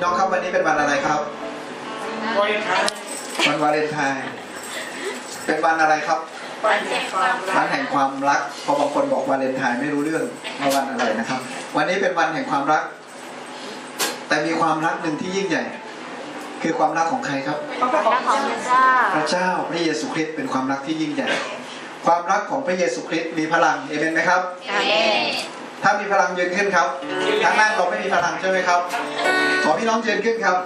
พี่น้องครับวันนี้เป็นวันอะไรครับวาเลนไทน์วันวาเลนไทน์เป็นวันอะไรครับ วันแห่งความรัวันกแห่งความรักเพอบางคนบอกวาเลนไทน์ไม่รู้เรื่องว่าวันอะไรนะครับ วันนี้เป็นวันแห่งความรัก แต่มีความรักหนึ่งที่ยิ่งใหญ่ คือความรักของใครครับความรักของพระเจ้าพระเจ้าพระเยซูคริสต์เป็นความรักที่ยิ่งใหญ่ ความรักของพระเยซูคริสต์มีพลังเอเมนไหมครับ อาเมนถ้ามีพลังยืนขึ้นครับถ้านั่งเราไม่มีพลังใช่ไหมครับ ขอพี่น้องยืนขึ้นครับ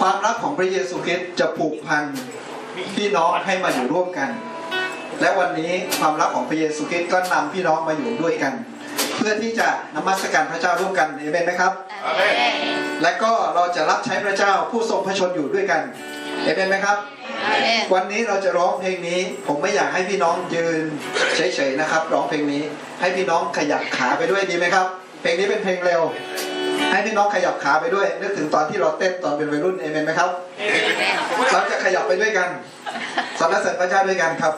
ความรักของพระเยซูคริสต์จะผูกพันพี่น้องให้มาอยู่ร่วมกัน และวันนี้ความรักของพระเยซูคริสต์ก็นำพี่น้องมาอยู่ด้วยกัน เพื่อที่จะนมัสการพระเจ้าร่วมกันเอเมนไหมครับอาเมนและก็เราจะรับใช้พระเจ้าผู้ทรงพระชนอยู่ด้วยกันเอเมนไหมครับอาเมนวันนี้เราจะร้องเพลงนี้ ผมไม่อยากให้พี่น้องยืนเฉยๆนะครับ ร้องเพลงนี้ให้พี่น้องขยับขาไปด้วยดีไหมครับ เพลงนี้เป็นเพลงเร็ว ให้พี่น้องขยับขาไปด้วย นึกถึงตอนที่เราเต้นตอนเป็นวัยรุ่นเอเมนไหมครับเราจะขยับไปด้วยกันสรรเสริญพระเจ้าด้วยกันครับ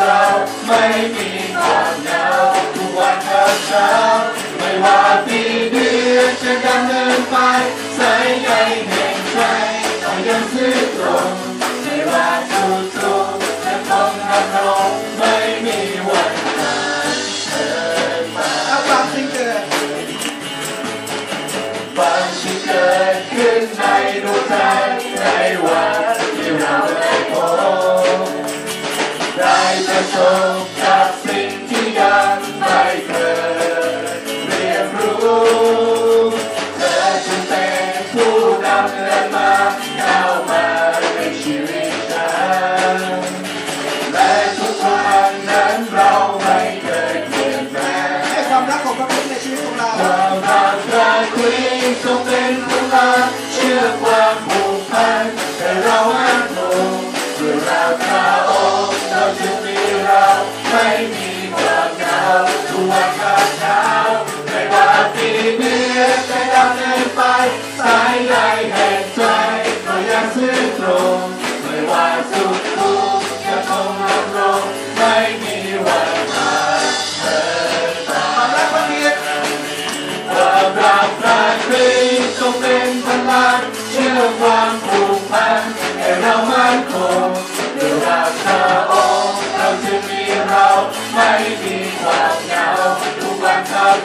เราไม่มีความเหงาทุ ป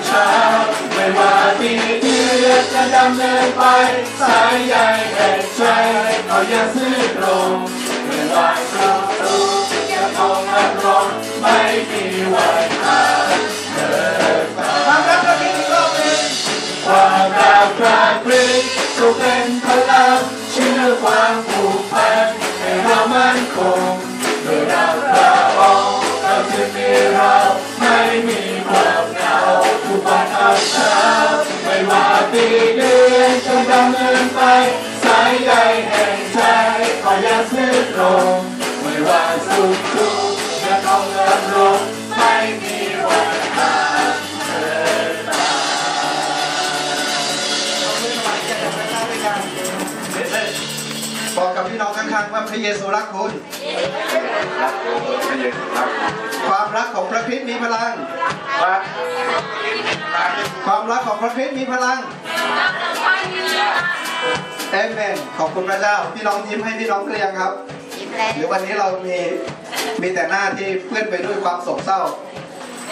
เช้า ไม่ว่าปีเดือนจะดำเนินไป สายใยแห่งใจก็ยังซื่อตรงไม่ว่าสุขทุกข์จะคงดำรงไม่มีวันขาดเดินไปความรักพระคริสต์อีกรอบหนึ่งความรักพระคริสต์ทรงเป็นพลังเชื่อความผูกพันให้เรามั่นคง กวันอับเช้าไม่ว่าปีเดือนจะดำเนินไป สายใยแห่งใจก็ยังซื่อตรงไม่ว่าสุขทุกข์จะต้องดำรงไม่มีวันขาดเธอไปบอกกับพี่น้องข้างๆว่าพระเยซูรักคุณความรักของพระคริสต์มีพลัง ความรักของพระคริสต์มีพลังเอเมนขอบคุณพระเจ้า พี่น้องยิ้มให้พี่น้องเรียงครับยิ้มแล้วหรือวันนี้เรามีมีแต่หน้าที่เพื่อนไปด้วยความโศกเศร้า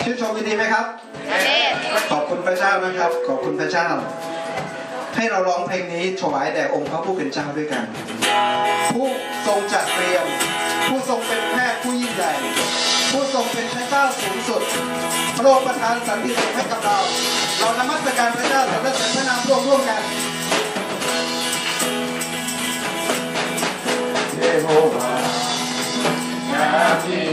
ชื่นชมยินดีไหมครับอาเมนขอบคุณพระเจ้านะครับ ขอบคุณพระเจ้า ให้เราร้องเพลงนี้ถวายแด่องค์พระผู้เป็นเจ้าด้วยกัน ผู้ทรงจัดเตรียม ผู้ทรงเป็นแพทย์ผู้ยิ่งใหญ่ ผู้ทรงเป็นพระเจ้าสูงสุด พระองค์ประทานสันติสุขให้กับเรา เรานมัสการพระเจ้าสรรเสริญพระนามระองค์ร่วมกันเยโฮวานาที่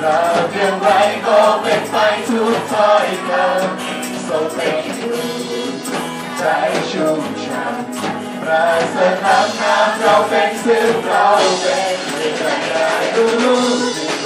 เราเพียงไรก็เป็นไปทุกถ้อยคำทรงเป็นอยู่ใจชุ่มช่ำประเสริฐทำงานเราเป็นซึ่งเราเป็นเรื่องได้รู้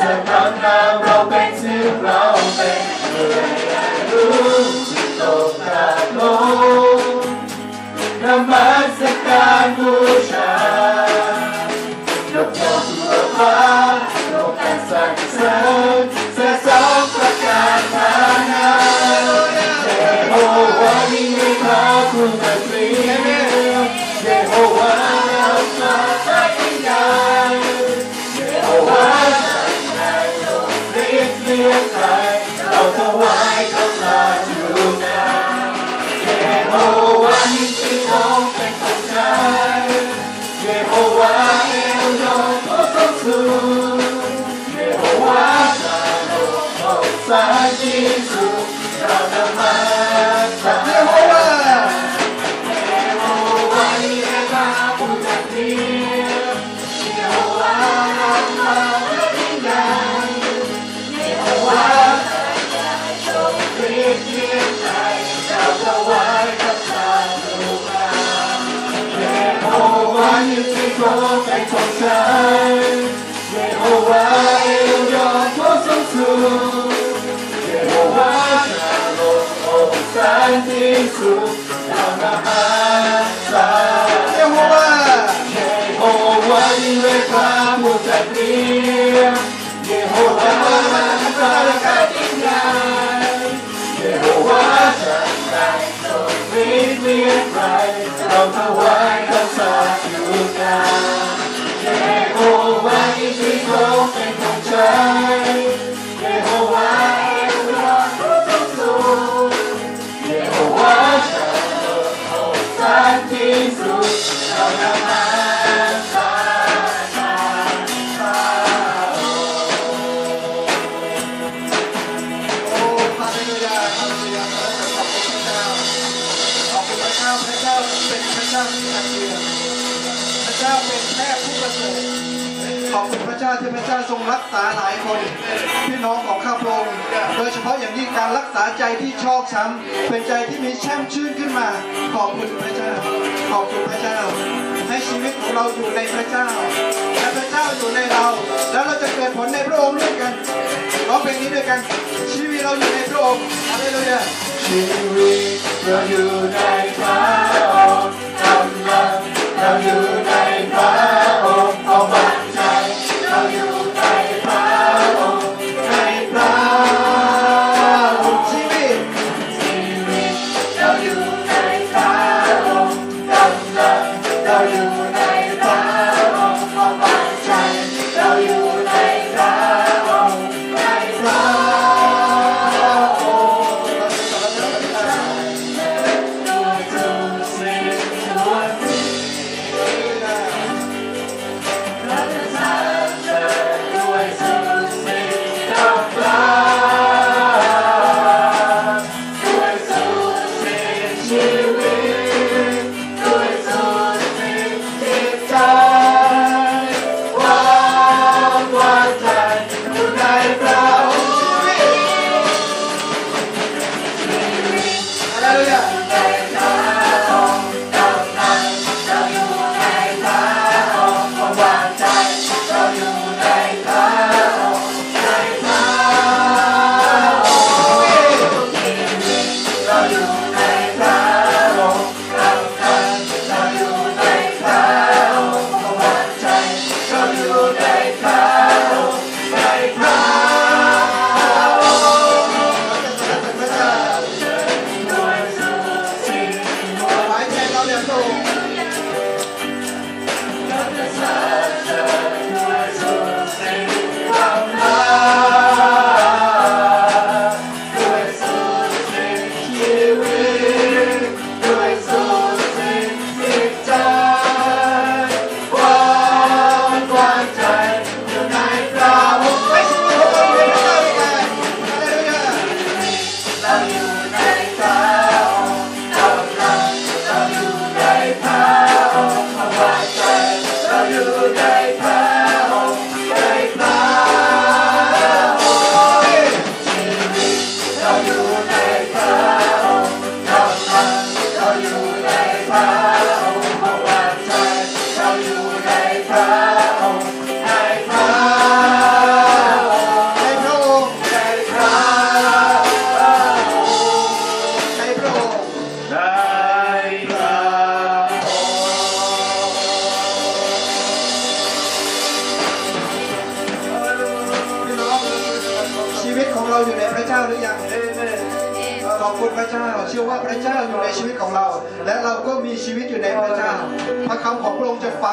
พระสัทธานามเราเป็นชื่อเราเป็นเพื่อให้รู้ที่ตกจากโลงนมัสการบู ที่สุ ค์สันติสุดเรานมัสการเยโฮวาเยโฮวานิเวศพระผู้จัดเตรีมเยโฮวาสารกาติงใหญ่เยโฮวาจัดใจทรงฤทธิ์เลี้ยงใครเราถว นพี่น้องของข้าพระองค์โดยเฉพาะอย่างยิ่งการรักษาใจที่ชอกช้ำเป็นใจที่มีแช่มชื่นขึ้นมา ขอบคุณพระเจ้า ขอบคุณพระเจ้า ให้ชีวิตของเราอยู่ในพระเจ้า และพระเจ้าอยู่ในเรา แล้วเราจะเกิดผลในพระองค์ด้วยกันร้องเพลงนี้ด้วยกัน ชีวิตเราอยู่ในพระองค์ฮาเลลูยาชีวิตเราอยู่ในพระองค์กำลังเราอยู่ในพระ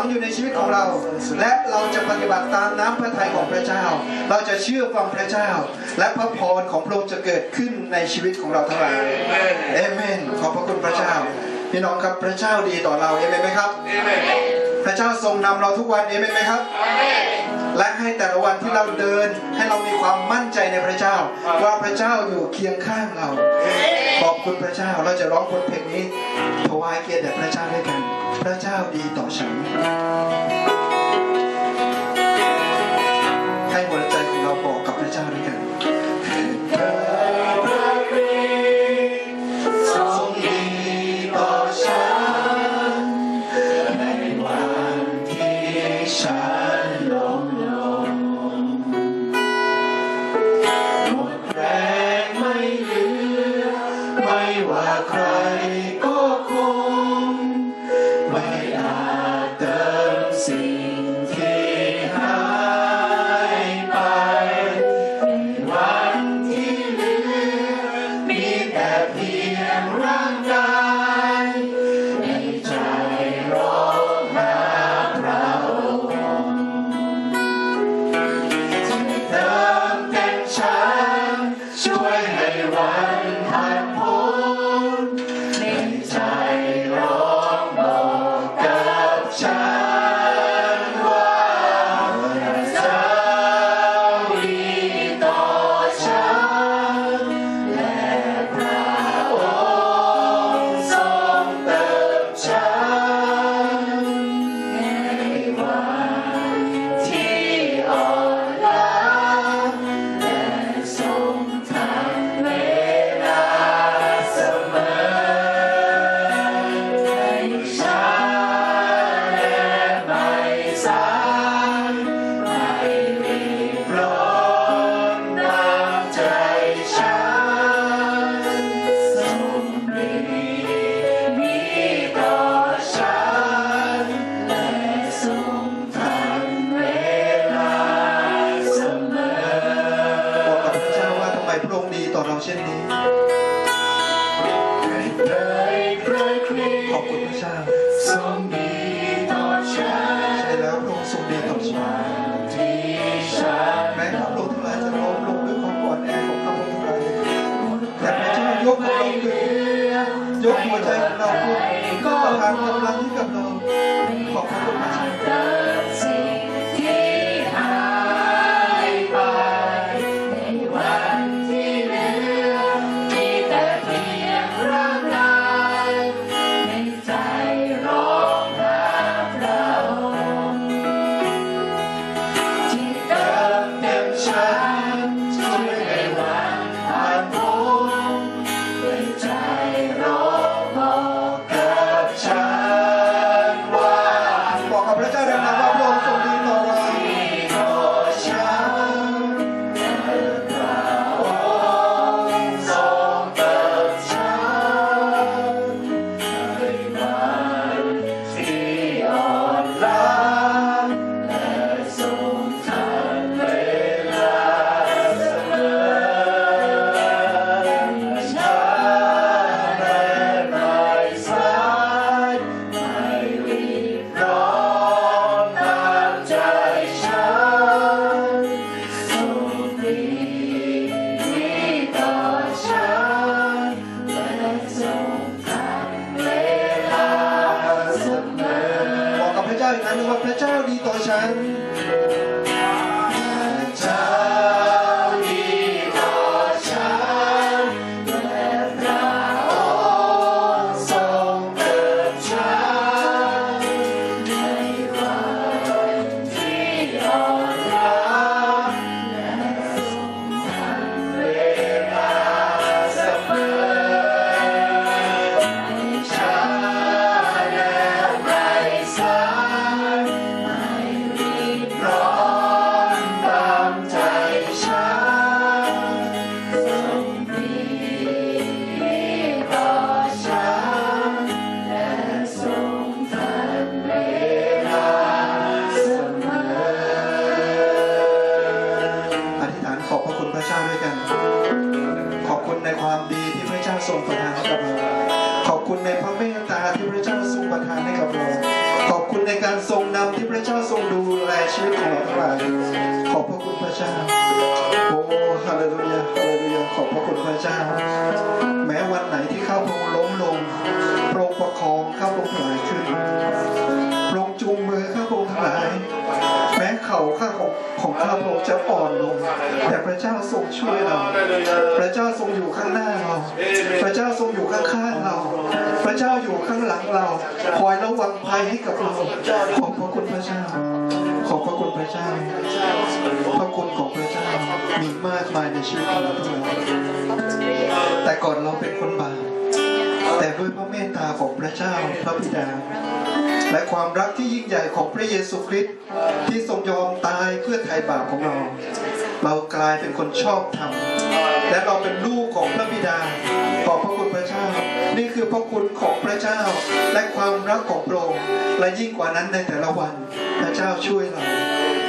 อยู่ในชีวิตของเรา และเราจะปฏิบัติตามน้ำพระทัยของพระเจ้า เราจะเชื่อฟังพระเจ้า และพระพรของพระองค์จะเกิดขึ้นในชีวิตของเราทั้งหลายเอเมนขอบพระคุณพระเจ้าพี่น้องครับพระเจ้าดีต่อเราเอเมนไหมครับเอเมนพระเจ้าทรงนำเราทุกวันเอเมนไหมครับและให้แต่ละวันที่เราเดินให้เรามีความมั่นใจในพระเจ้า ว่าพระเจ้าอยู่เคียงข้างเรา ขอบคุณพระเจ้าเราจะร้องบทเพลงนี้ถวายเกียรติแด่พระเจ้าด้วยกัน พระเจ้าดีต่อฉัน ให้หัวใจของเราบอกกับพระเจ้าด้วยกันฉัน ดรงดีต่อเราเช่นนี้ ระเจ้าทรงช่วยเรา พระเจ้าทรงอยู่ข้างหน้าเรา พระเจ้าทรงอยู่ข้างๆเรา พระเจ้าอยู่ข้างหลังเรา คอยระวังภัยให้กับเรา ขอบพระคุณพระเจ้า ขอบพระคุณพระเจ้า พระคุณของพระเจ้ามีมากมายในชีวิตของเราทั้งหลายแต่ก่อนเราเป็นคนบาป แต่ด้วยพระเมตตาของพระเจ้าพระบิดาและความรักที่ยิ่งใหญ่ของพระเยซูคริสต์ที่ทรงยอมตายเพื่อไถ่บาปของเรา เรากลายเป็นคนชอบธรรมและเราเป็นลูกของพระบิดา ขอบพระคุณพระเจ้า นี่คือพระคุณของพระเจ้า และความรักของพระองค์และยิ่งกว่านั้นในแต่ละวัน พระเจ้าช่วยเรา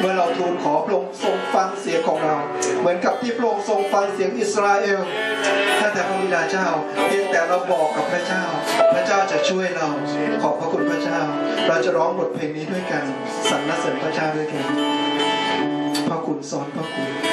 เมื่อเราทูลขอพระองค์ทรงฟังเสียงของเรา เหมือนกับที่พระองค์ทรงฟังเสียงอิสราเอลถ้าแต่พระบิดาเจ้าเพียงแต่เราบอกกับพระเจ้า พระเจ้าจะช่วยเรา ขอบพระคุณพระเจ้า เราจะร้องบทเพลงนี้ด้วยกันสรรเสริญพระเจ้าด้วยกัน พระคุณสอนพระคุณ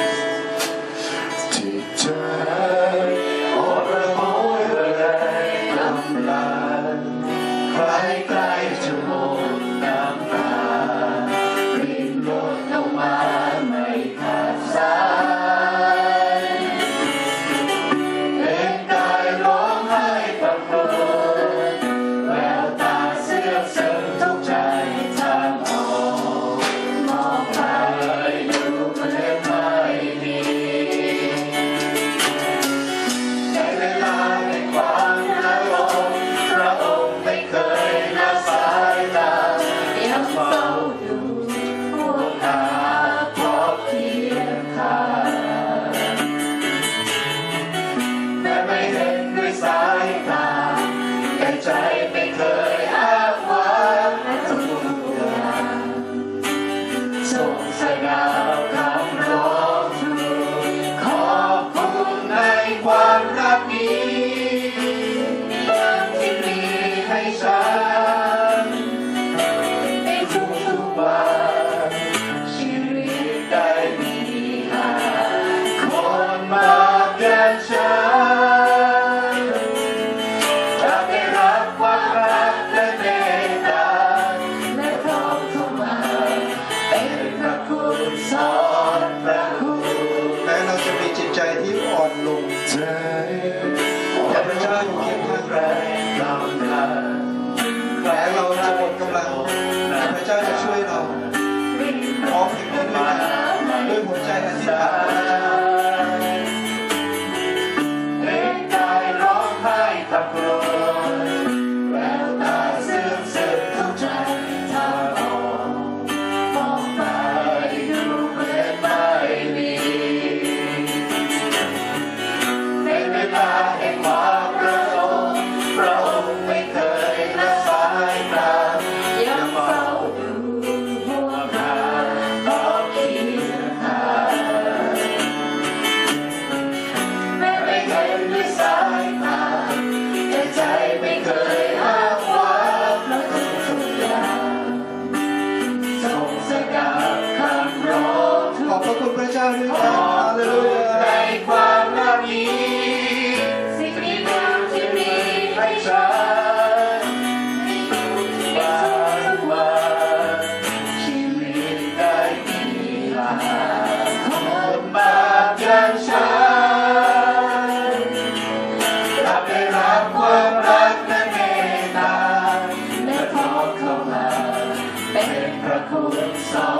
็นพระคุณสอ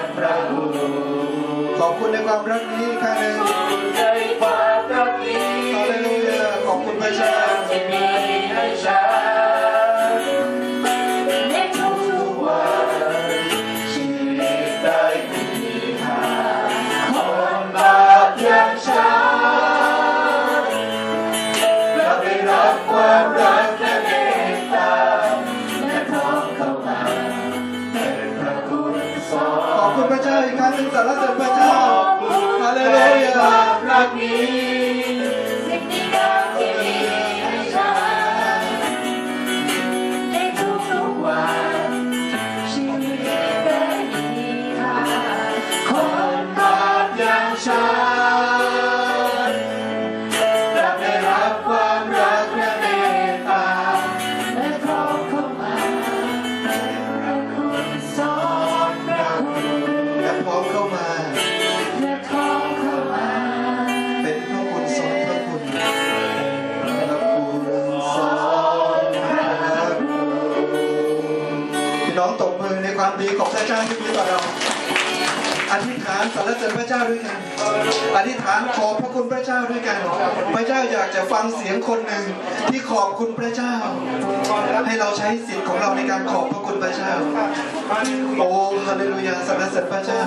นพระอุณขอบคุณในความรักนี้ค่ะหนึ่ง อีกครั้งหนึ่งสรรเสริญพระเจ้าฮาเลลูยารักนี้ สรรเสริญพระเจ้าด้วยกัน อธิษฐานขอบพระคุณพระเจ้าด้วยกัน พระเจ้าอยากจะฟังเสียงคนหนึ่งที่ขอบคุณพระเจ้า ให้เราใช้สิทธิ์ของเราในการขอบพระคุณพระเจ้า โอ้ฮาเลลูยาสรรเสริญพระเจ้า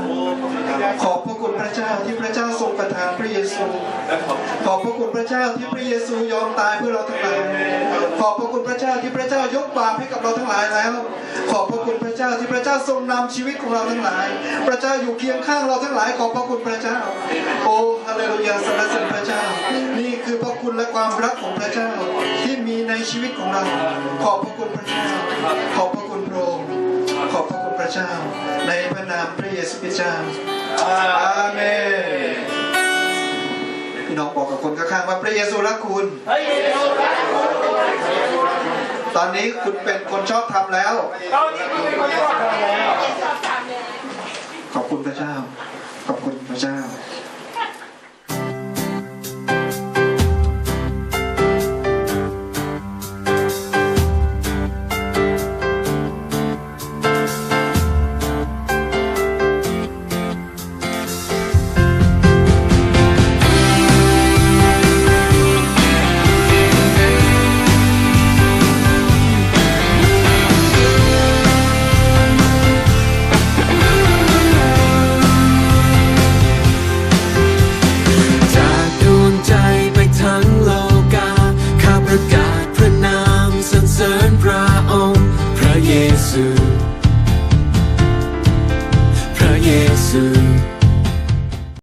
ขอบพระคุณพระเจ้าที่พระเยซูยอมตายเพื่อเราทั้งหลายขอบพระคุณพระเจ้าที่พระเจ้ายกบาปให้กับเราทั้งหลายแล้ว ขอบพระคุณพระเจ้าที่พระเจ้าทรงนำชีวิตของเราทั้งหลาย พระเจ้าอยู่เคียงข้างเราทั้งหลาย ขอบพระคุณพระเจ้า โอ้ฮาเลลูยาสรรเสริญพระเจ้า นี่คือพระคุณและความรักของพระเจ้าที่มีในชีวิตของเรา ขอบพระคุณพระเจ้า ขอบพระคุณพระองค์ขอบพระคุณพระเจ้า ในพระนามพระเยซูคริสต์เจ้าอาเมน น้องบอกกับคนข้างๆว่าพระเยซูรัพระเยซูรักคุณ ตอนนี้คุณเป็นคนชอบทำแล้ว ตอนนี้คุณเป็นคนชอบทำแล้ว ขอบคุณพระเจ้า ขอบคุณพระเจ้า